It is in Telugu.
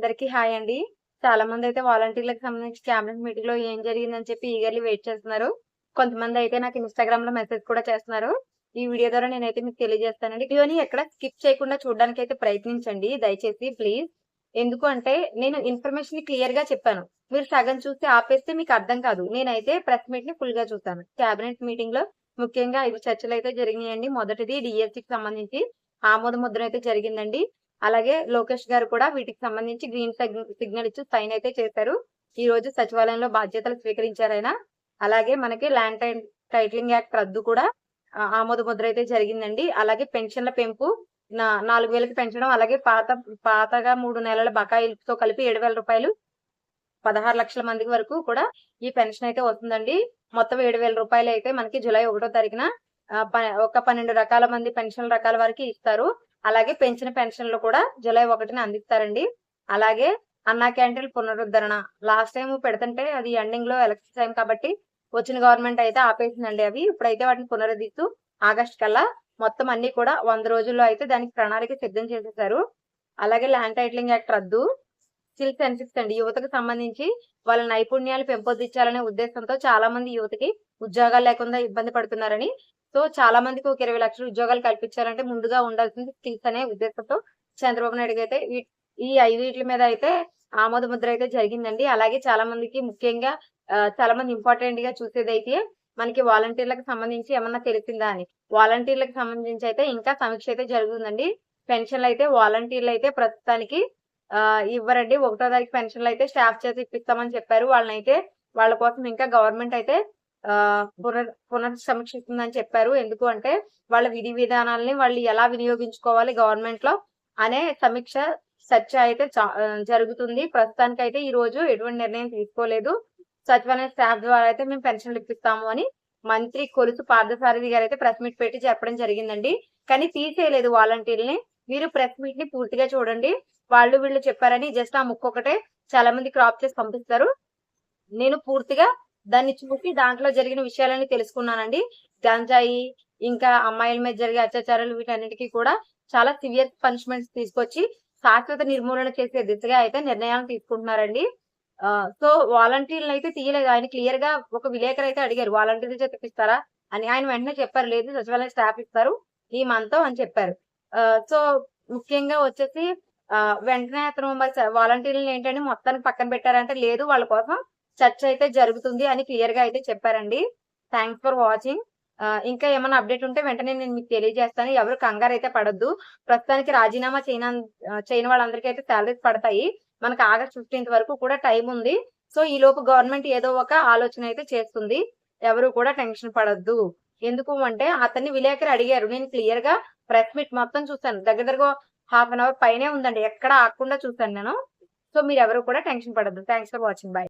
అందరికి హాయ్ అండి. చాలా మంది అయితే వాలంటీర్లకు సంబంధించి క్యాబినెట్ మీటింగ్లో ఏం జరిగిందని చెప్పి ఈగర్లీ వెయిట్ చేస్తున్నారు. కొంతమంది అయితే నాకు ఇన్స్టాగ్రామ్లో మెసేజ్ కూడా చేస్తున్నారు. ఈ వీడియో ద్వారా నేనైతే మీకు తెలియజేస్తానండి. వీడియోని ఎక్కడ స్కిప్ చేయకుండా చూడడానికి అయితే ప్రయత్నించండి. దయచేసి ప్లీజ్. ఎందుకు అంటే నేను ఇన్ఫర్మేషన్ క్లియర్గా చెప్పాను. మీరు సగం చూసి ఆపేస్తే మీకు అర్థం కాదు. నేనైతే ప్రెస్ మీట్ని ఫుల్గా చూస్తాను క్యాబినెట్ మీటింగ్లో ముఖ్యంగా ఐదు చర్చలు అయితే జరిగినాయండి. మొదటిది డిఎస్సి కి సంబంధించి ఆమోద ముద్ర అయితే జరిగిందండి. అలాగే లోకేష్ గారు కూడా వీటికి సంబంధించి గ్రీన్ సిగ్నల్ ఇచ్చి సైన్ అయితే చేశారు. ఈ రోజు సచివాలయంలో బాధ్యతలు స్వీకరించారైనా అలాగే మనకి ల్యాండ్ టైటిలింగ్ యాక్ట్ రద్దు కూడా ఆమోద ముద్ర అయితే జరిగిందండి. అలాగే పెన్షన్ల పెంపు నాలుగు వేలకి పెంచడం అలాగే పాత పాతగా మూడు నెలల బకాయిలతో కలిపి ఏడు వేల రూపాయలు పదహారు లక్షల మందికి వరకు కూడా ఈ పెన్షన్ అయితే వస్తుందండి. మొత్తం ఏడు వేల రూపాయలు అయితే మనకి జూలై ఒకటో తారీఖున ఒక పన్నెండు రకాల మంది పెన్షన్ రకాల వారికి ఇస్తారు. అలాగే పెంచిన పెన్షన్లు కూడా జూలై ఒకటిని అందిస్తారండి. అలాగే అన్నా క్యాంటీన్ పునరుద్ధరణ. లాస్ట్ టైం పెడుతుంటే అది ఎండింగ్లో ఎలక్షన్ టైం కాబట్టి వచ్చిన గవర్నమెంట్ అయితే ఆపేసిందండి అవి. ఇప్పుడైతే వాటిని పునరుద్ధిస్తూ ఆగస్ట్ కల్లా మొత్తం అన్ని కూడా వంద రోజుల్లో అయితే దానికి ప్రణాళిక సిద్ధం చేసేసారు. అలాగే ల్యాండ్ టైటిలింగ్ యాక్ట్ రద్దు. స్కిల్స్ సెన్సిక్స్ అండి. యువతకు సంబంధించి వాళ్ళ నైపుణ్యాలు పెంపొందించాలనే ఉద్దేశంతో చాలా మంది యువతకి ఉద్యోగాలు లేకుండా ఇబ్బంది పడుతున్నారని సో చాలా మందికి ఒక ఇరవై లక్షల ఉద్యోగాలు కల్పించాలంటే ముందుగా ఉండాల్సింది స్కిల్స్ అనే ఉద్దేశంతో చంద్రబాబు నాయుడు అయితే ఈ- ఐదు మీద అయితే ఆమోద ముద్ర అయితే జరిగిందండి. అలాగే చాలా మందికి ముఖ్యంగా చాలా మంది ఇంపార్టెంట్గా చూసేది అయితే మనకి వాలంటీర్లకు సంబంధించి ఏమన్నా తెలిసిందా అని. వాలంటీర్లకు సంబంధించి అయితే ఇంకా సమీక్ష అయితే జరుగుతుందండి. పెన్షన్లు అయితే వాలంటీర్లు అయితే ప్రస్తుతానికి ఆ, ఇవ్వరండి. ఒకటో తారీఖు పెన్షన్లు అయితే స్టాఫ్ చేసి ఇప్పిస్తామని చెప్పారు. వాళ్ళని అయితే వాళ్ళ కోసం ఇంకా గవర్నమెంట్ అయితే పునర్ పునర్ సమీక్షిస్తుందని చెప్పారు. ఎందుకు అంటే వాళ్ళ విధి విధానాలని వాళ్ళు ఎలా వినియోగించుకోవాలి గవర్నమెంట్లో అనే సమీక్ష చర్చ అయితే జరుగుతుంది. ప్రస్తుతానికి అయితే ఈ రోజు ఎటువంటి నిర్ణయం తీసుకోలేదు. సచివాలయం స్టాఫ్ ద్వారా అయితే మేము పెన్షన్లు ఇప్పిస్తాము అని మంత్రి కొలుసు పార్థసారథి గారు అయితే ప్రెస్ మీట్ పెట్టి చెప్పడం జరిగిందండి. కానీ తీసేయలేదు వాలంటీర్ని మీరు ప్రెస్ మీట్ని పూర్తిగా చూడండి. వాళ్ళు వీళ్ళు చెప్పారని జస్ట్ ఆ ముక్కొకటే చాలా మంది క్రాప్ చేసి పంపిస్తారు. నేను పూర్తిగా దాన్ని చూసి దాంట్లో జరిగిన విషయాలని తెలుసుకున్నానండి. గంజాయి ఇంకా అమ్మాయిల మీద జరిగే అత్యాచారాలు వీటన్నిటికీ కూడా చాలా సివియర్ పనిష్మెంట్స్ తీసుకొచ్చి శాశ్వత నిర్మూలన చేసే దిశగా అయితే నిర్ణయాలు తీసుకుంటున్నారండి. ఆ, సో వాలంటీర్లు అయితే తీయలేదు. ఆయన క్లియర్గా ఒక విలేకరు అయితే అడిగారు వాలంటీర్లు చెప్పిస్తారా అని ఆయన వెంటనే చెప్పారు లేదు సచివాలయం స్టాఫ్ ఇస్తారు ఈ మంత్ అని చెప్పారు. ఆ, సో ముఖ్యంగా వచ్చేసి వెంటనే అతను మరి వాలంటీర్లు ఏంటంటే మొత్తానికి పక్కన పెట్టారంటే లేదు వాళ్ళ కోసం చర్చ అయితే జరుగుతుంది అని క్లియర్గా అయితే చెప్పారండి. థ్యాంక్స్ ఫర్ వాచింగ్ ఇంకా ఏమైనా అప్డేట్ ఉంటే వెంటనే నేను మీకు తెలియజేస్తాను. ఎవరు కంగారు అయితే పడద్దు. ప్రస్తుతానికి రాజీనామా చేయన చేయని వాళ్ళందరికీ అయితే శాలరీస్ పడతాయి. మనకి ఆగస్ట్ ఫిఫ్టీన్త్ వరకు కూడా టైం ఉంది. సో ఈ లోపు గవర్నమెంట్ ఏదో ఒక ఆలోచన అయితే చేస్తుంది. ఎవరు కూడా టెన్షన్ పడద్దు. ఎందుకు అంటే అతన్ని విలేకరు అడిగారు. నేను క్లియర్గా ప్రెస్ మీట్ మొత్తం చూసాను దగ్గర దగ్గర హాఫ్ అన్ అవర్ పైనే ఉందండి. ఎక్కడ ఆగకుండా చూసాను నేను. సో మీరు ఎవరు కూడా టెన్షన్ పడద్దు. Thanks for watching bye